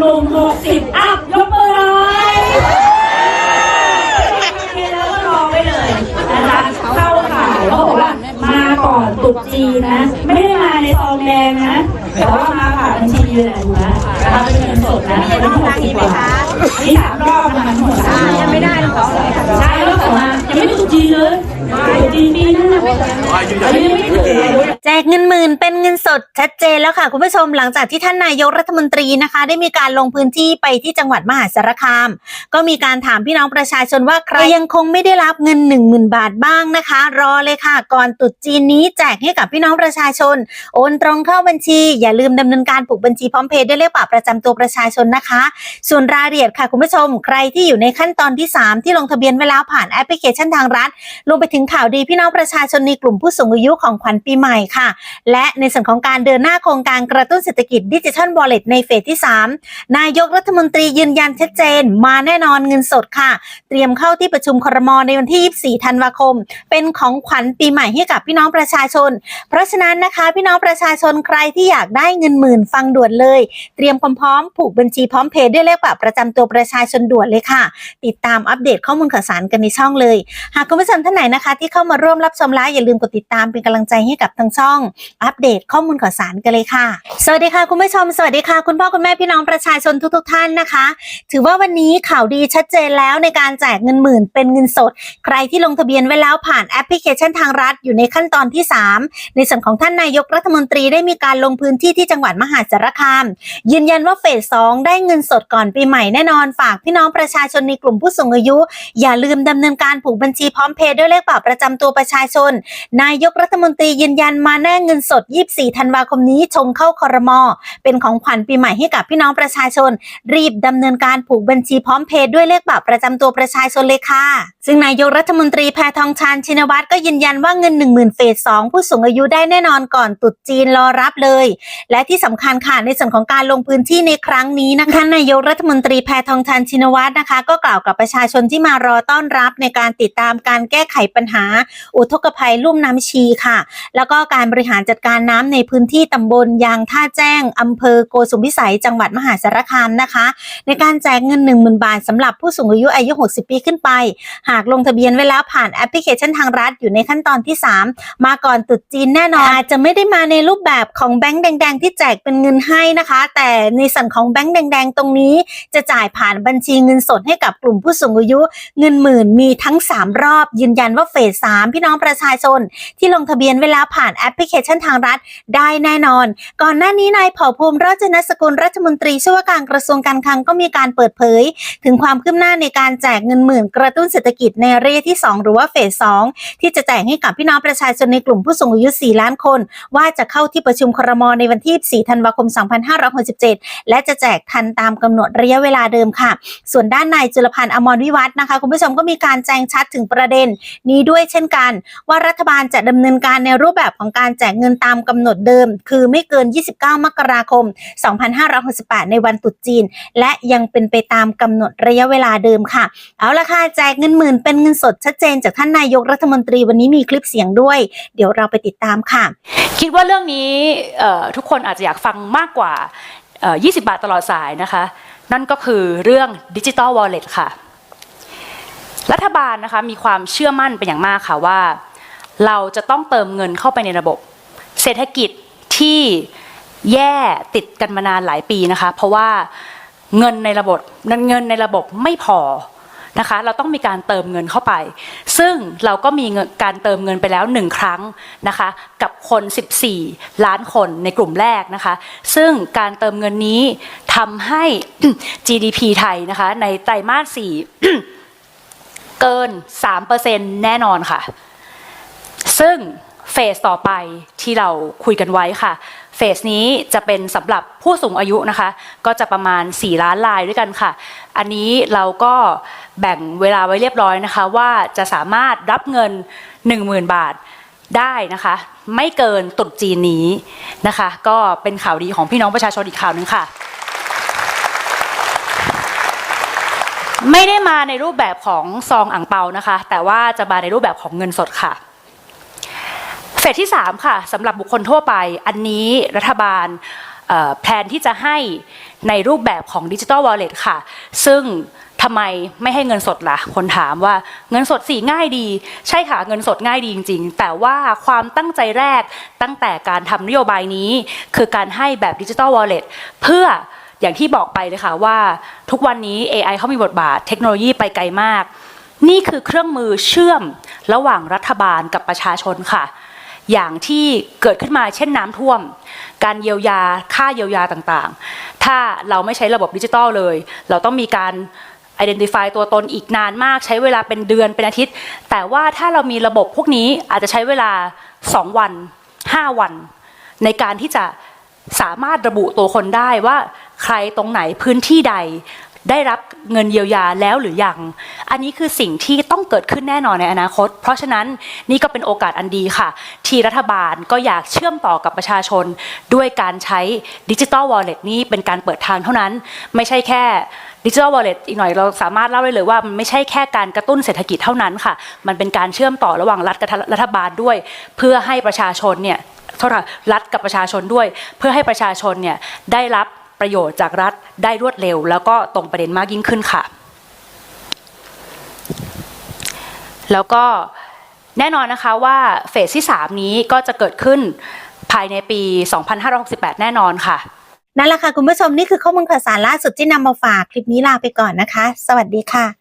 หนุ่มหกสิบอัพยกมือหน่อยโอเคแล้วก็รอไว้เลยนะคะเข้าข่ายเขาบอกว่ามาก่อนตรุกจีนนะ ไม่ได้มาในซองแดงนะ แต่ว่ามาผ่านบัญชีเลยแหละถูกไหมนะคะเป็นเงินสดนะเป็นหกสิบกว่านี่สามรอบนะคะทั้งหมดสามรอบยังไม่ได้หรอกเลยค่ะใช่รอบสองมายังไม่ตรุกจีนเลยตรุกจีนปีหน้าอันนี้ยังไม่ถึงเลย แจกเงินหมื่นเป็นเงินสดชัดเจนแล้วค่ะ คุณผู้ชมหลังจากที่ท่านนายกรัฐมนตรีนะคะ ได้มีการลงพื้นที่ไปที่จังหวัดมหาสารคาม ก็มีการถามพี่น้องประชาชนว่าใครยังคงไม่ได้รับเงิน 1 0,000 บาทบ้างนะคะ รอเลยค่ะ ก่อนตรุษจีนนี้แจกให้กับพี่น้องประชาชน โอนตรงเข้าบัญชี อย่าลืมดำเนินการผูกบัญชีพร้อมเพย์ด้วยเลขบัตรประจำตัวประชาชนนะคะ ส่วนรายละเอียดค่ะ คุณผู้ชม ใครที่อยู่ในขั้นตอนที่ 3 ที่ลงทะเบียนไว้แล้วผ่านแอปพลิเคชันทางรัฐรวมไปถึงข่าวดีพี่น้องประชาชนในกลุ่มผู้สูงอายุของขวัญปีใหม่ค่ะ และในส่วนของการเดินหน้าโครงการกระตุ้นเศรษฐกิจดิจิทัลวอลเล็ตในเฟสที่ 3 นายกรัฐมนตรียืนยันชัดเจน มาแน่นอนเงินสดค่ะ เตรียมเข้าที่ประชุมครมในวันที่ 24 ธันวาคม เป็นของขวัญปีใหม่ให้กับพี่น้องประชาชน เพราะฉะนั้นนะคะพี่น้องประชาชนใครที่อยากได้เงินหมื่นฟังด่วนเลย เตรียมความพร้อมผูกบัญชีพร้อมเพย์ด้วยเลขบัตรประจำตัวประชาชนด่วนเลยค่ะ ติดตามอัปเดตข้อมูลข่าวสารกันในช่องเลย หากคุณผู้ชมท่านไหนนะคะ ที่เข้ามาร่วมรับชมไลฟ์อย่าลืมกดติดตามเป็นกำลังใจให้กับทางช่องอัปเดตข้อมูลข่าวสารกันเลยค่ะ สวัสดีค่ะคุณผู้ชม สวัสดีค่ะ คุณพ่อคุณแม่พี่น้องประชาชนทุกๆท่านนะคะ ถือว่าวันนี้ข่าวดีชัดเจนแล้วในการแจกเงินหมื่นเป็นเงินสด ใครที่ลงทะเบียนไว้แล้วผ่านแอปพลิเคชันทางรัฐอยู่ในขั้นตอนที่ 3 ในส่วนของท่านนายกรัฐมนตรีได้มีการลงพื้นที่ที่จังหวัดมหาสารคาม ยืนยันว่าเฟสสองได้เงินสดก่อนปีใหม่แน่นอนฝากพี่น้องประชาชนในกลุ่มผู้สูงอายุ อย่าลืมดำเนินการผูกบัญชีพร้อมเพย์ด้วยเลขบัตรประจำตัวประชาชน นายกรัฐมนตรียืนยันมาาแน่เงินสด 24 ธันวาคมนี้ชงเข้าคอรมอเป็นของขวัญปีใหม่ให้กับพี่น้องประชาชน รีบดำเนินการผูกบัญชีพร้อมเพย์ด้วยเลขบัตรประจำตัวประชาชนเลยค่ะ ซึ่งนายกรัฐมนตรีแพทองทานชินวัตรก็ยืนยันว่าเงิน 10,000เฟส2ผู้สูงอายุได้แน่นอนก่อนตรุษจีนรอรับเลย และที่สำคัญค่ะในส่วนของการลงพื้นที่ในครั้งนี้นะคะนายกรัฐมนตรีแพทองทานชินวัตรนะคะ ก็กล่าวกับประชาชนที่มารอต้อนรับในการติดตามการแก้ไขปัญหา อุทกภัยลุ่มน้ำชีค่ะ แล้วก็การการบริหารจัดการน้ำในพื้นที่ตำบลยางท่าแจ้งอำเภอโกสุมพิสัยจังหวัดมหาสารคามนะคะ ในการแจกเงิน 10,000 บาทสำหรับผู้สูงอายุอายุ 60 ปีขึ้นไป หากลงทะเบียนไว้แล้วผ่านแอปพลิเคชันทางรัฐอยู่ในขั้นตอนที่ 3 มาก่อนตรุษจีนแน่นอนอาจจะไม่ได้มาในรูปแบบของแบงค์แดง ๆ ที่แจกเป็นเงินให้นะคะ แต่ในส่วนของแบงค์แดง ๆ ตรงนี้ จะจ่ายผ่านบัญชีเงินสดให้กับกลุ่มผู้สูงอายุ เงินหมื่นมีทั้ง 3 รอบ ยืนยันว่าเฟส3พี่น้องประชาชน ที่ลงทะเบียนเวแลาผ่านแอปพลิเคชันทางรัฐได้แน่นอน ก่อนหน้านี้นายเผ่าภูมิราชนสกุลรัฐมนตรีช่วยว่าการกระทรวงการคลังก็มีการเปิดเผย ถึงความคืบหน้าในการแจกเงินหมื่นกระตุ้นเศรษฐกิจในเระยที่ 2 หรือว่าเฟส2ที่จะแจกให้กับพี่น้องประชาชนในกลุ่มผู้สูงอายุ 4 ล้านคน ว่าจะเข้าที่ประชุมครมในวันที่ 4 ธันวาคม 2567 และจะแจกทันตามกำหนดระยะเวลาเดิมค่ะ ส่วนด้านนายจุลพันธ์อมรวิวัฒน์นะคะ คุณผู้ชมก็มีการแจ้งชัดถึงประเด็น นี้ด้วยเช่นกัน ว่ารัฐบาลจะดำเนินการในรูปแบบของการการแจกเงินตามกำหนดเดิม คือไม่เกิน 29 มกราคม 2568 ในวันตุษจีน และยังเป็นไปตามกำหนดระยะเวลาเดิมค่ะ เอาละค่ะ แจกเงินหมื่นเป็นเงินสดชัดเจนจากท่านนายกรัฐมนตรีวันนี้มีคลิปเสียงด้วย เดี๋ยวเราไปติดตามค่ะ คิดว่าเรื่องนี้ทุกคนอาจจะอยากฟังมากกว่าเอ่อ20 บาทตลอดสายนะคะ นั่นก็คือเรื่องดิจิ t a ลวอลเล็ตค่ะ รัฐบาลนะคะมีความเชื่อมั่นเป็นอย่างมากค่ะว่า เราจะต้องเติมเงินเข้าไปในระบบ เศรษฐกิจที่แย่ติดกันมานานหลายปีนะคะ เพราะว่าเงินในระบบเงินในระบบไม่พอนะคะ เราต้องมีการเติมเงินเข้าไป ซึ่งเราก็มีการเติมเงินไปแล้วหนึ่งครั้งนะคะ กับคน 14 ล้านคนในกลุ่มแรกนะคะ ซึ่งการเติมเงินนี้ทำให้ GDP ไทยนะคะ ในไตรมาส4เกิน 3%แน่นอนค่ะ ซึ่งเฟสต่อไปที่เราคุยกันไว้ค่ะ เฟสนี้จะเป็นสำหรับผู้สูงอายุนะคะ ก็จะประมาณ 4 ล้านรายด้วยกันค่ะ อันนี้เราก็แบ่งเวลาไว้เรียบร้อยนะคะ ว่าจะสามารถรับเงิน 10,000 บาทได้นะคะ ไม่เกินตรุษจีนนี้นะคะ ก็เป็นข่าวดีของพี่น้องประชาชนอีกข่าวหนึ่งค่ะ ไม่ได้มาในรูปแบบของซองอ่างเปานะคะ แต่ว่าจะมาในรูปแบบของเงินสดค่ะ เฟสที่ 3 ค่ะสำหรับบุคคลทั่วไป อันนี้รัฐบาลแพลนที่จะให้ในรูปแบบของดิจิ t a ลวอลเล็ตค่ะ ซึ่งทำไมไม่ให้เงินสดล่ะ คนถามว่าเงินสดสีง่ายดี ใช่ค่ะเงินสดง่ายดีจริง ๆ แต่ว่าความตั้งใจแรกตั้งแต่การทำนโยบายนี้ คือการให้แบบดิจิ t a ลวอลเล็ตเพื่ออย่างที่บอกไปเลยค่ะว่าทุกวันนี้ AI เขามีบทบาทเทคโนโลยีไปไกลมาก นี่คือเครื่องมือเชื่อมระหว่างรัฐบาลกับประชาชนค่ะ อย่างที่เกิดขึ้นมาเช่นน้ำท่วม การเยียวยาค่าเยียวยาต่างๆ ถ้าเราไม่ใช้ระบบดิจิทัลเลย เราต้องมีการ identify ตัวตนอีกนานมากใช้เวลาเป็นเดือนเป็นอาทิตย์ แต่ว่าถ้าเรามีระบบพวกนี้อาจจะใช้เวลา 2 วัน 5 วัน ในการที่จะสามารถระบุตัวคนได้ว่าใครตรงไหนพื้นที่ใด ได้รับเงินเยียวยาแล้วหรือยัง อันนี้คือสิ่งที่ต้องเกิดขึ้นแน่นอนในอนาคต เพราะฉะนั้นนี่ก็เป็นโอกาสอันดีค่ะ ที่รัฐบาลก็อยากเชื่อมต่อกับประชาชน ด้วยการใช้ดิจิ t a ลวอลเล็ตนี้เป็นการเปิดทางเท่านั้น ไม่ใช่แค่ดิจิ t a ลวอลเล็ตอีกหน่อยเราสามารถเล่าได้เลยว่ามันไม่ใช่แค่การกระตุ้นเศรษฐกิจเท่านั้นค่ะ มันเป็นการเชื่อมต่อระหว่างรัฐกับรัฐบาลด้วย เพื่อให้ประชาชนเนี่ยโทษค่ะรัฐกับประชาชนด้วย เพื่อให้ประชาชนเนี่ยได้รับ ประโยชน์จากรัฐได้รวดเร็ว แล้วก็ตรงประเด็นมากยิ่งขึ้นค่ะ แล้วก็แน่นอนนะคะว่าเฟสที่ 3 นี้ก็จะเกิดขึ้นภายในปี 2568 แน่นอนค่ะ นั่นแหละค่ะ คุณผู้ชมนี่คือข้อมูลข่าวสารล่าสุดที่นำมาฝากคลิปนี้ลาไปก่อนนะคะ สวัสดีค่ะ